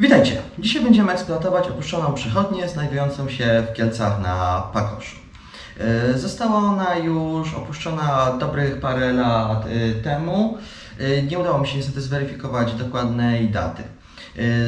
Witajcie! Dzisiaj będziemy eksploatować opuszczoną przychodnię znajdującą się w Kielcach na Pakoszu. Yy, Została ona już opuszczona dobrych parę lat yy, temu. Yy, Nie udało mi się niestety zweryfikować dokładnej daty.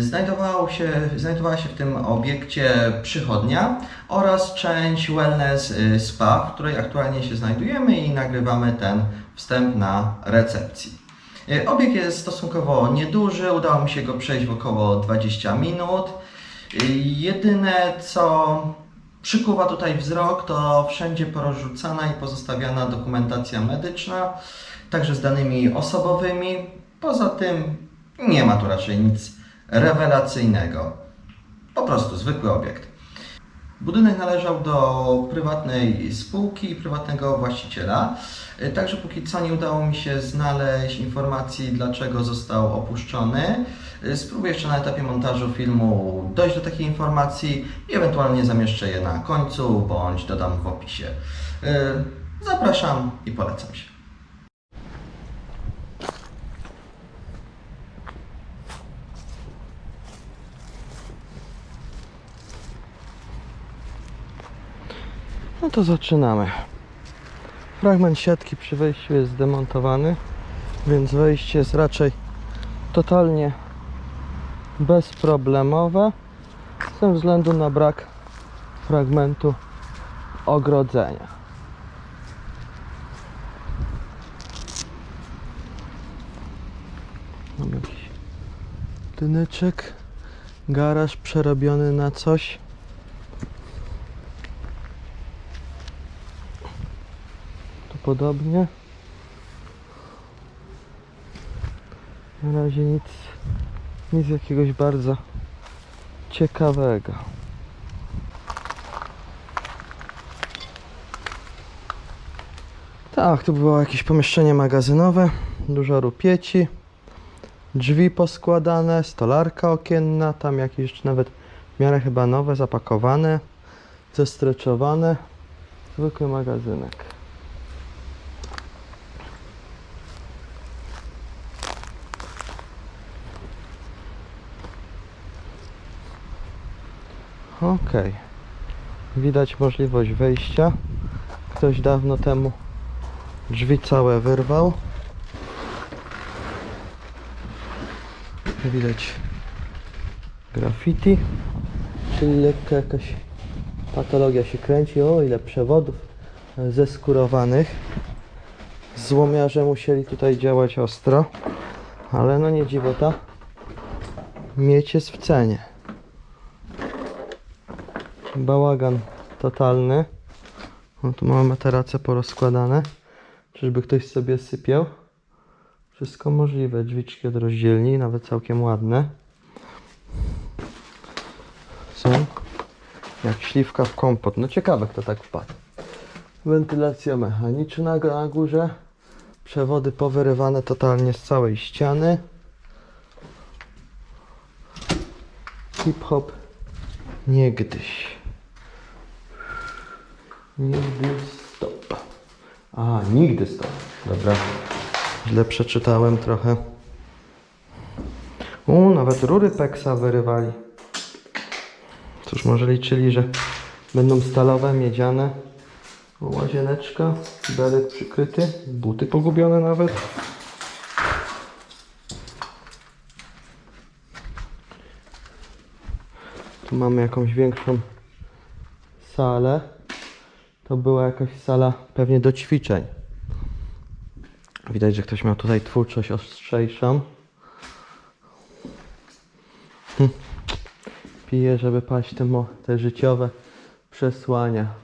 Znajdowało się, znajdowała się w tym obiekcie przychodnia oraz część wellness spa, w której aktualnie się znajdujemy i nagrywamy ten wstęp na recepcji. E, Obieg jest stosunkowo nieduży, udało mi się go przejść w około 20 minut. E, Jedyne co przykuwa tutaj wzrok to wszędzie porozrzucana i pozostawiana dokumentacja medyczna, także z danymi osobowymi. Poza tym nie ma tu raczej nic rewelacyjnego. Po prostu zwykły obiekt. Budynek należał do prywatnej spółki i prywatnego właściciela. Y, Także póki co nie udało mi się znaleźć informacji, dlaczego został opuszczony. Y, Spróbuję jeszcze na etapie montażu filmu dojść do takiej informacji i ewentualnie zamieszczę je na końcu bądź dodam w opisie. Y, Zapraszam i polecam się. No to zaczynamy. Fragment siatki przy wejściu jest zdemontowany, więc wejście jest raczej totalnie bezproblemowe ze względu na brak fragmentu ogrodzenia. Mam jakiś tyneczek, garaż przerobiony na coś. Podobnie. Na razie nic, nic jakiegoś bardzo ciekawego. Tak, tu było jakieś pomieszczenie magazynowe, dużo rupieci, drzwi poskładane, stolarka okienna, tam jakieś nawet w miarę chyba nowe, zapakowane, zestreczowane. Zwykły magazynek. Widać możliwość wejścia. Ktoś dawno temu drzwi całe wyrwał. Widać graffiti, czyli lekka jakaś patologia się kręci. O, ile przewodów zeskurowanych. Złomiarze musieli tutaj działać ostro, ale no nie dziwota. Mieć jest w cenie. Bałagan totalny. No tu mamy materace porozkładane. Czyżby ktoś sobie sypiał? Wszystko możliwe. Drzwiczki od rozdzielni, nawet całkiem ładne. Są jak śliwka w kompot. No ciekawe kto tak wpadł. Wentylacja mechaniczna na górze. Przewody powyrywane totalnie z całej ściany. Hip-hop niegdyś. Nigdy stop. A, nigdy stop. Dobra. Źle przeczytałem trochę. U, nawet rury peksa wyrywali. Cóż, może liczyli, że będą stalowe, miedziane. Łazieneczka, belek przykryty, buty pogubione nawet. Tu mamy jakąś większą salę. To była jakaś sala pewnie do ćwiczeń. Widać, że ktoś miał tutaj twórczość ostrzejszą. Hm. Pije, żeby paść te, te życiowe przesłania.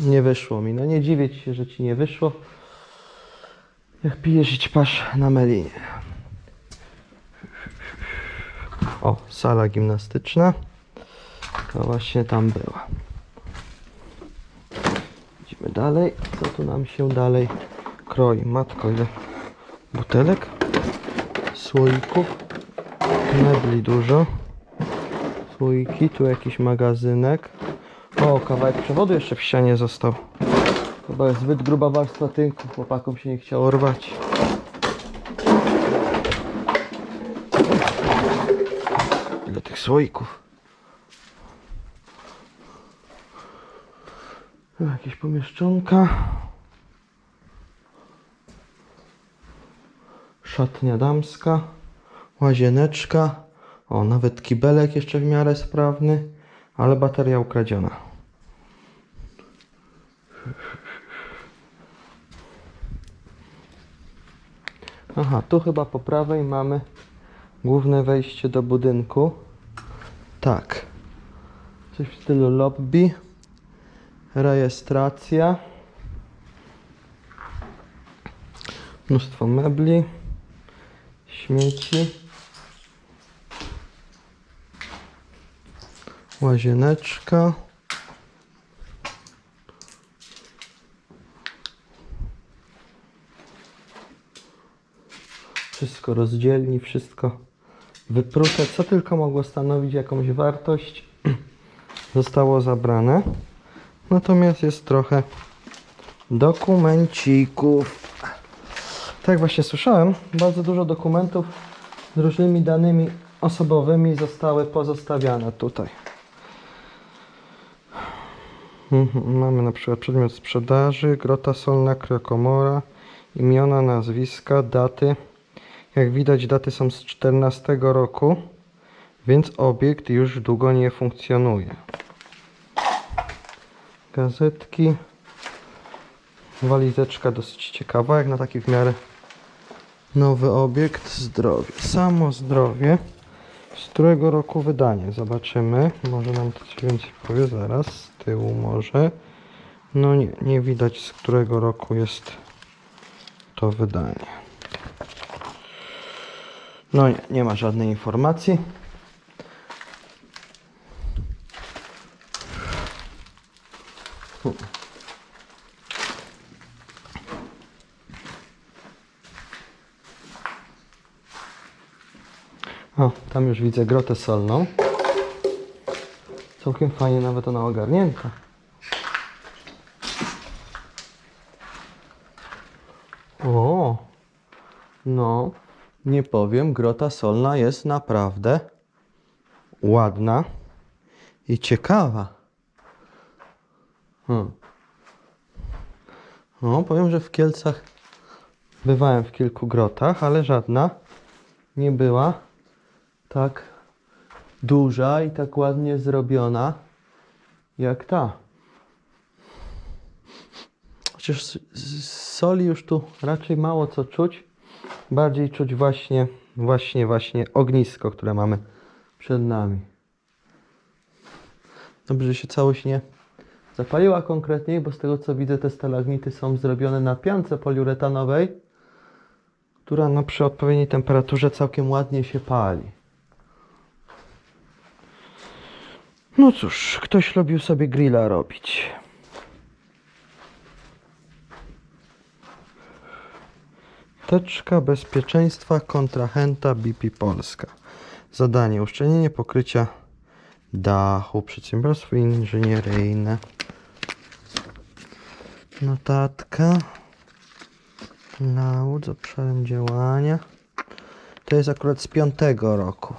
Nie wyszło mi. No nie dziwię ci się, że ci nie wyszło. Jak pijesz i ćpasz na melinie. O, sala gimnastyczna. To właśnie tam była. Idziemy dalej. Co tu nam się dalej kroi? Matko, ile butelek, słoików, mebli dużo, słoiki, tu jakiś magazynek. O, kawałek przewodu jeszcze w ścianie został. Chyba zbyt gruba warstwa tynku, chłopakom się nie chciało rwać. Słoików? Jakieś pomieszczonka. Szatnia damska. Łazieneczka. O, nawet kibelek jeszcze w miarę sprawny, ale bateria ukradziona. Aha, tu chyba po prawej mamy główne wejście do budynku. Tak. Coś w stylu lobby. Rejestracja. Mnóstwo mebli. Śmieci. Łazieneczka. Wszystko rozdzielni, wszystko wyprute, co tylko mogło stanowić jakąś wartość, zostało zabrane. Natomiast jest trochę dokumencików. Tak właśnie słyszałem, bardzo dużo dokumentów z różnymi danymi osobowymi zostały pozostawiane tutaj. Mhm, Mamy na przykład przedmiot sprzedaży, grota solna, kriokomora, imiona, nazwiska, daty. Jak widać daty są z 14 roku, więc obiekt już długo nie funkcjonuje. Gazetki. Walizeczka dosyć ciekawa, jak na taki w miarę nowy obiekt. Zdrowie. Samo zdrowie. Z którego roku wydanie? Zobaczymy. Może nam coś więcej powie zaraz. Z tyłu może. No nie, nie widać z którego roku jest to wydanie. No nie, nie ma żadnej informacji. O, tam już widzę grotę solną. Całkiem fajnie nawet ona ogarnięta. O, no, nie powiem, grota solna jest naprawdę ładna i ciekawa. Hmm. No, powiem, że w Kielcach bywałem w kilku grotach, ale żadna nie była tak duża i tak ładnie zrobiona jak ta. Chociaż soli już tu raczej mało co czuć. Bardziej czuć właśnie, właśnie, właśnie ognisko, które mamy przed nami. Dobrze, że się całość nie zapaliła konkretniej, bo z tego co widzę te stalagmity są zrobione na piance poliuretanowej, która no, przy odpowiedniej temperaturze całkiem ładnie się pali. No cóż, ktoś lubił sobie grilla robić. Teczka bezpieczeństwa kontrahenta BP Polska. Zadanie uszczelnienie pokrycia dachu przedsiębiorstwo inżynieryjne. Notatka. Naud z obszarem działania. To jest akurat z piątego roku.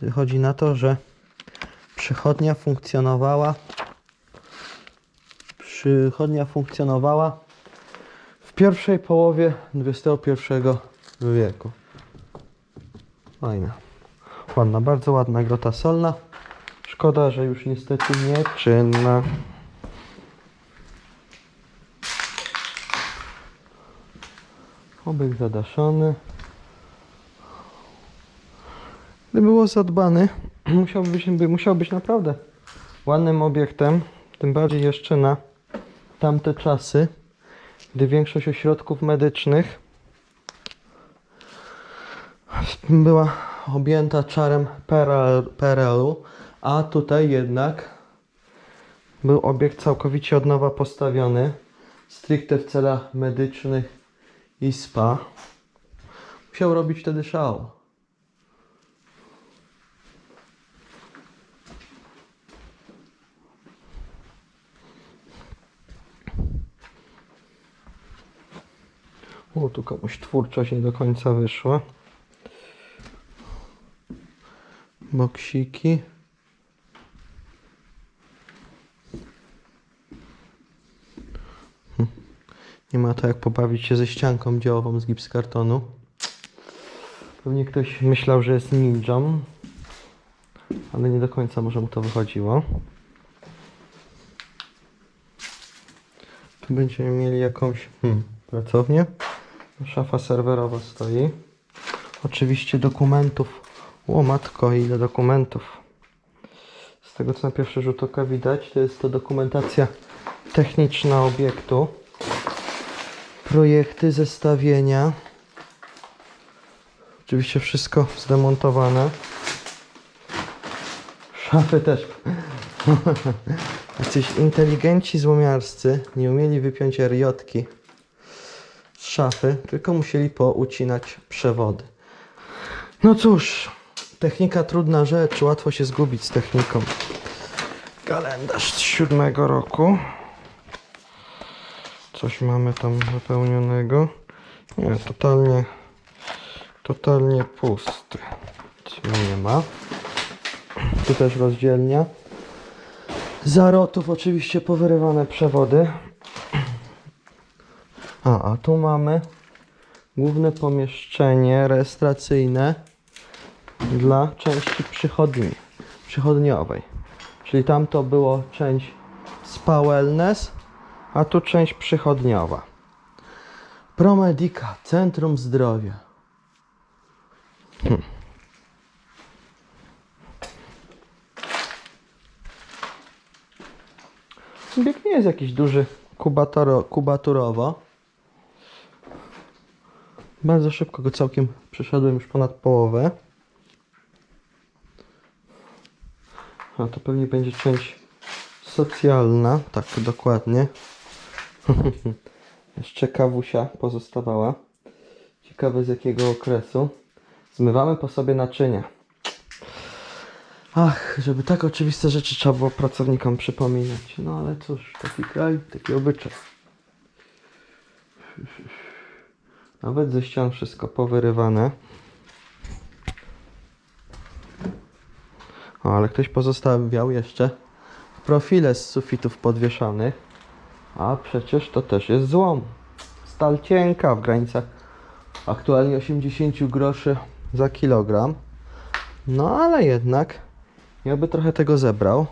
Wychodzi na to, że przychodnia funkcjonowała przychodnia funkcjonowała pierwszej połowie XXI wieku. Fajna. Ładna, bardzo ładna grota solna. Szkoda, że już niestety nieczynna. Obyk zadaszony. Gdyby było zadbany, musiałby być, by musiał być naprawdę ładnym obiektem. Tym bardziej jeszcze na tamte czasy, gdy większość ośrodków medycznych była objęta czarem PRL PRL-u, a tutaj jednak był obiekt całkowicie od nowa postawiony, stricte w celach medycznych i spa. Musiał robić wtedy szał. O, tu komuś twórczość nie do końca wyszła. Boksiki. Hm. Nie ma to jak pobawić się ze ścianką działową z gipskartonu. Pewnie ktoś myślał, że jest ninją, ale nie do końca może mu to wychodziło. Tu będziemy mieli jakąś hmm, pracownię. Szafa serwerowa stoi. Oczywiście dokumentów. O matko, ile dokumentów. Z tego co na pierwszy rzut oka widać, to jest to dokumentacja techniczna obiektu. Projekty, zestawienia. Oczywiście wszystko zdemontowane. Szafy też. Jacyś inteligenci złomiarscy nie umieli wypiąć riotki szafy, tylko musieli poucinać przewody. No cóż, technika trudna rzecz, łatwo się zgubić z techniką. Kalendarz z siódmego roku. Coś mamy tam wypełnionego. Nie, totalnie, totalnie pusty. Nic nie ma. Tu też rozdzielnia. Zarotów oczywiście powyrywane przewody. A, a tu mamy główne pomieszczenie rejestracyjne dla części przychodni, przychodniowej. Czyli tam to było część spa wellness, a tu część przychodniowa. Promedica, Centrum Zdrowia. Bieg nie jest jakiś duży kubatoro, kubaturowo. Bardzo szybko go całkiem przeszedłem już ponad połowę. A to pewnie będzie część socjalna, tak dokładnie. Jeszcze kawusia pozostawała. Ciekawe z jakiego okresu. Zmywamy po sobie naczynia. Ach, żeby tak oczywiste rzeczy trzeba było pracownikom przypominać. No ale cóż, taki kraj, taki obyczaj. Nawet ze ścian wszystko powyrywane. O, ale ktoś pozostawiał jeszcze profile z sufitów podwieszanych. A przecież to też jest złom. Stal cienka w granicach aktualnie 80 groszy za kilogram. No ale jednak, jakby trochę tego zebrał,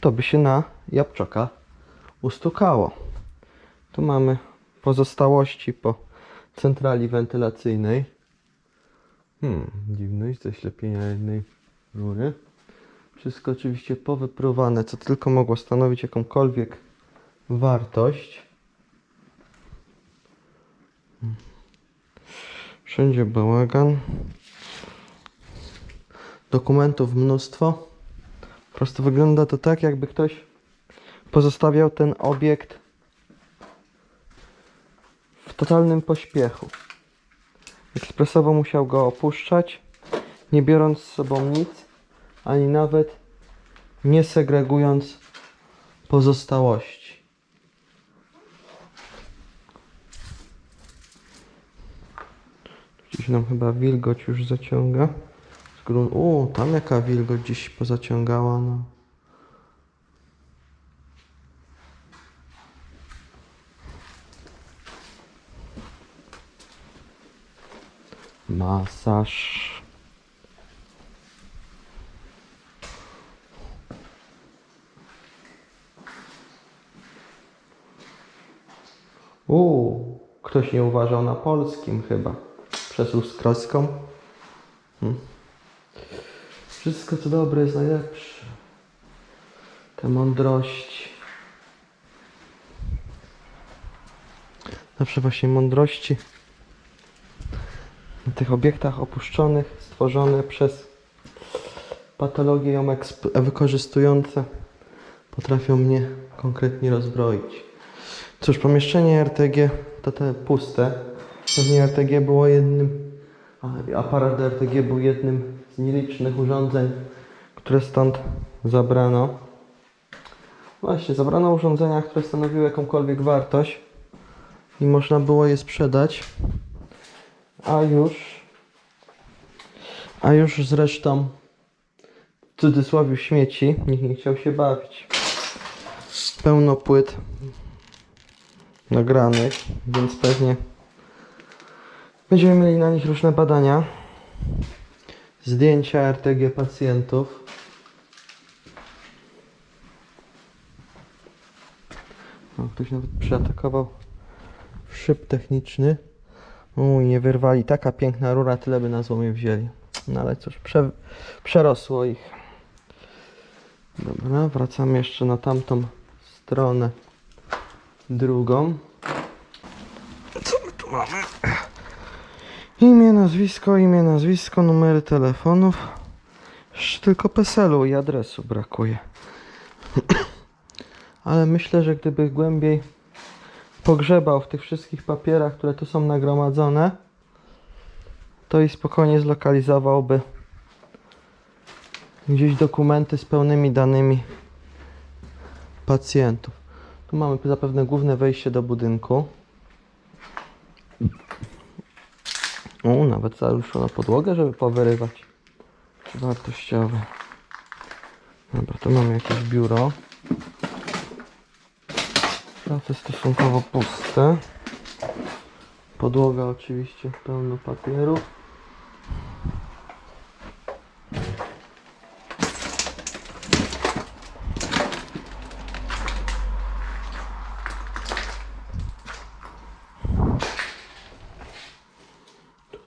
to by się na jabłczoka ustukało. Tu mamy pozostałości po centrali wentylacyjnej. Hmm, dziwność zaślepienia jednej rury. Wszystko oczywiście powypruwane, co tylko mogło stanowić jakąkolwiek wartość. Wszędzie bałagan. Dokumentów mnóstwo. Po prostu wygląda to tak, jakby ktoś pozostawiał ten obiekt w totalnym pośpiechu. Ekspresowo musiał go opuszczać, nie biorąc z sobą nic, ani nawet nie segregując pozostałości. Gdzieś nam chyba wilgoć już zaciąga. Z grun... U, tam jaka wilgoć gdzieś pozaciągała, no. Masaż. U, ktoś nie uważał na polskim chyba. Przesuł z kreską. Hmm. Wszystko co dobre jest najlepsze. Te mądrości. Zawsze właśnie mądrości na tych obiektach opuszczonych, stworzone przez patologie ją wykorzystujące, potrafią mnie konkretnie rozbroić. Cóż, pomieszczenie RTG to te puste. Pewnie RTG było jednym, aparat RTG był jednym z nielicznych urządzeń, które stąd zabrano. Właśnie, zabrano urządzenia, które stanowiły jakąkolwiek wartość. i można było je sprzedać. A już, a już zresztą w cudzysłowie śmieci, nikt nie chciał się bawić. Pełno płyt nagranych, więc pewnie będziemy mieli na nich różne badania. Zdjęcia RTG pacjentów. O, ktoś nawet przeatakował szyb techniczny. Uj, nie wyrwali. Taka piękna rura, tyle by na złomie wzięli. No ale cóż, prze, przerosło ich. Dobra, wracamy jeszcze na tamtą stronę drugą. Co my tu mamy? Imię, nazwisko, imię, nazwisko, numery telefonów. Tylko PESEL-u i adresu brakuje. Ale myślę, że gdyby głębiej pogrzebał w tych wszystkich papierach, które tu są nagromadzone, to i spokojnie zlokalizowałby gdzieś dokumenty z pełnymi danymi pacjentów. Tu mamy zapewne główne wejście do budynku. O, nawet zaruszono podłogę, żeby powyrywać. Wartościowe. Dobra, tu mamy jakieś biuro. Szafy stosunkowo puste. Podłoga oczywiście pełno papieru.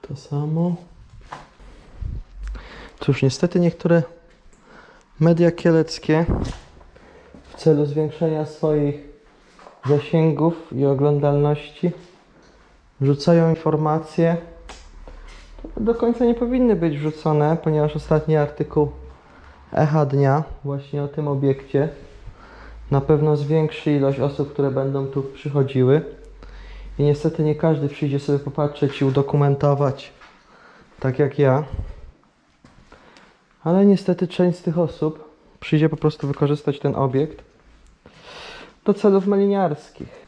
To samo. Cóż, niestety niektóre media kieleckie w celu zwiększenia swoich zasięgów i oglądalności wrzucają informacje, które do końca nie powinny być wrzucone, ponieważ ostatni artykuł Echa Dnia właśnie o tym obiekcie na pewno zwiększy ilość osób, które będą tu przychodziły. I niestety nie każdy przyjdzie sobie popatrzeć i udokumentować, tak jak ja. Ale niestety część z tych osób przyjdzie po prostu wykorzystać ten obiekt do celów meliniarskich.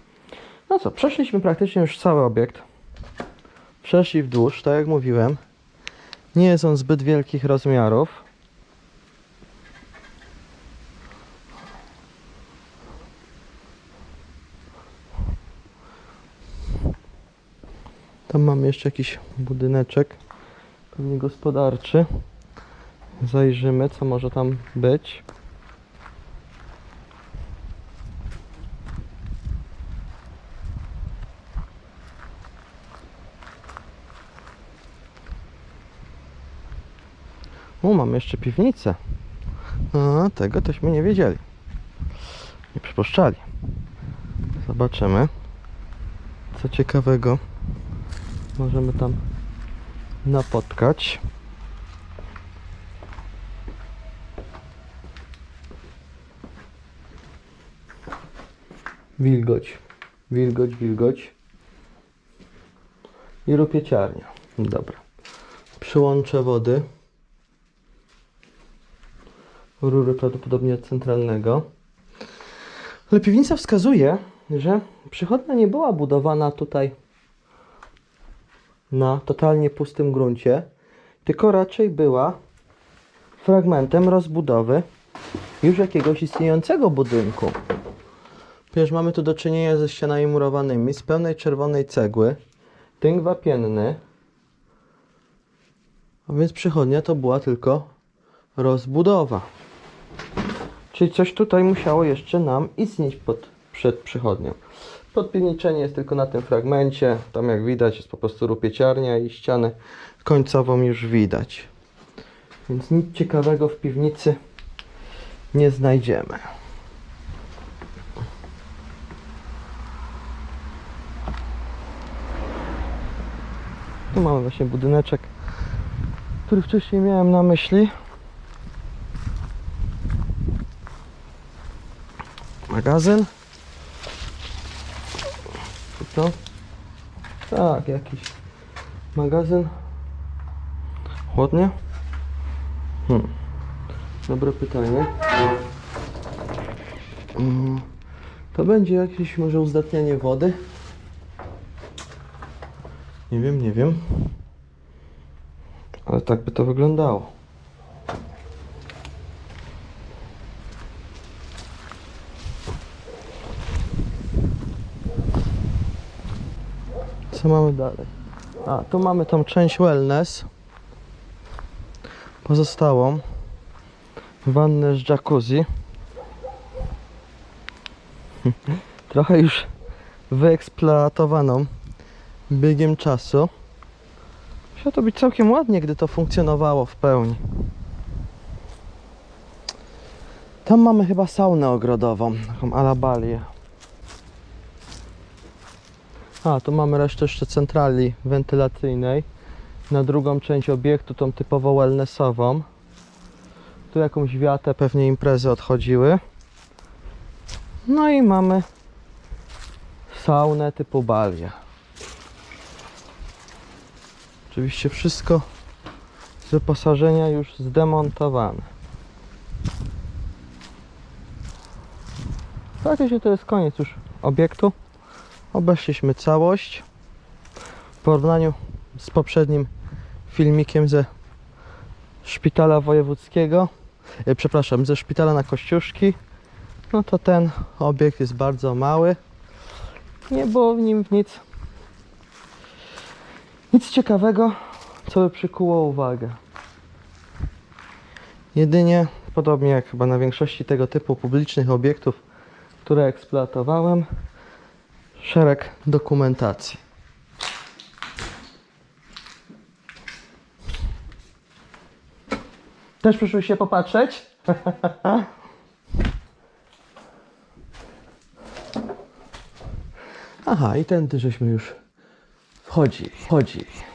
No co, przeszliśmy praktycznie już cały obiekt. Przeszli wzdłuż, tak jak mówiłem. Nie jest on zbyt wielkich rozmiarów. Tam mamy jeszcze jakiś budyneczek, pewnie gospodarczy. Zajrzymy, co może tam być. O, mamy jeszcze piwnicę. A, tego tośmy nie wiedzieli. Nie przypuszczali. Zobaczymy, co ciekawego możemy tam napotkać. Wilgoć, wilgoć, wilgoć. I rupieciarnia. Dobra. Przyłącze wody. Rury prawdopodobnie od centralnego. Ale piwnica wskazuje, że przychodnia nie była budowana tutaj na totalnie pustym gruncie, tylko raczej była fragmentem rozbudowy już jakiegoś istniejącego budynku. Przecież mamy tu do czynienia ze ścianami murowanymi z pełnej czerwonej cegły, tynk wapienny, a więc przychodnia to była tylko rozbudowa. Czyli coś tutaj musiało jeszcze nam istnieć pod, przed przychodnią. Podpiwniczenie jest tylko na tym fragmencie. Tam jak widać jest po prostu rupieciarnia i ścianę końcową już widać. Więc nic ciekawego w piwnicy nie znajdziemy. Tu mamy właśnie budyneczek, który wcześniej miałem na myśli. Magazyn. To? Tak, jakiś magazyn. Chłodnie? Hmm. Dobre pytanie. Mm, To będzie jakieś może uzdatnianie wody. Nie wiem, nie wiem. Ale tak by to wyglądało. Co mamy dalej? A, tu mamy tą część wellness. Pozostałą. Wannę z jacuzzi. Trochę już wyeksploatowaną biegiem czasu. Musiało to być całkiem ładnie, gdy to funkcjonowało w pełni. Tam mamy chyba saunę ogrodową, taką alabalię. A, tu mamy resztę jeszcze centrali wentylacyjnej. Na drugą część obiektu, tą typowo wellnessową. Tu jakąś wiatę, pewnie imprezy odchodziły. No i mamy saunę typu balia. Oczywiście wszystko z wyposażenia już zdemontowane. Faktycznie to jest koniec już obiektu. Obeszliśmy całość. W porównaniu z poprzednim filmikiem ze szpitala wojewódzkiego, e, przepraszam, ze szpitala na Kościuszki, no to ten obiekt jest bardzo mały. Nie było w nim nic nic ciekawego, co by przykuło uwagę. Jedynie, podobnie jak chyba na większości tego typu publicznych obiektów, które eksploatowałem, szereg dokumentacji. Też przyszły się popatrzeć? Aha, i tędy żeśmy już wchodzili, wchodzili.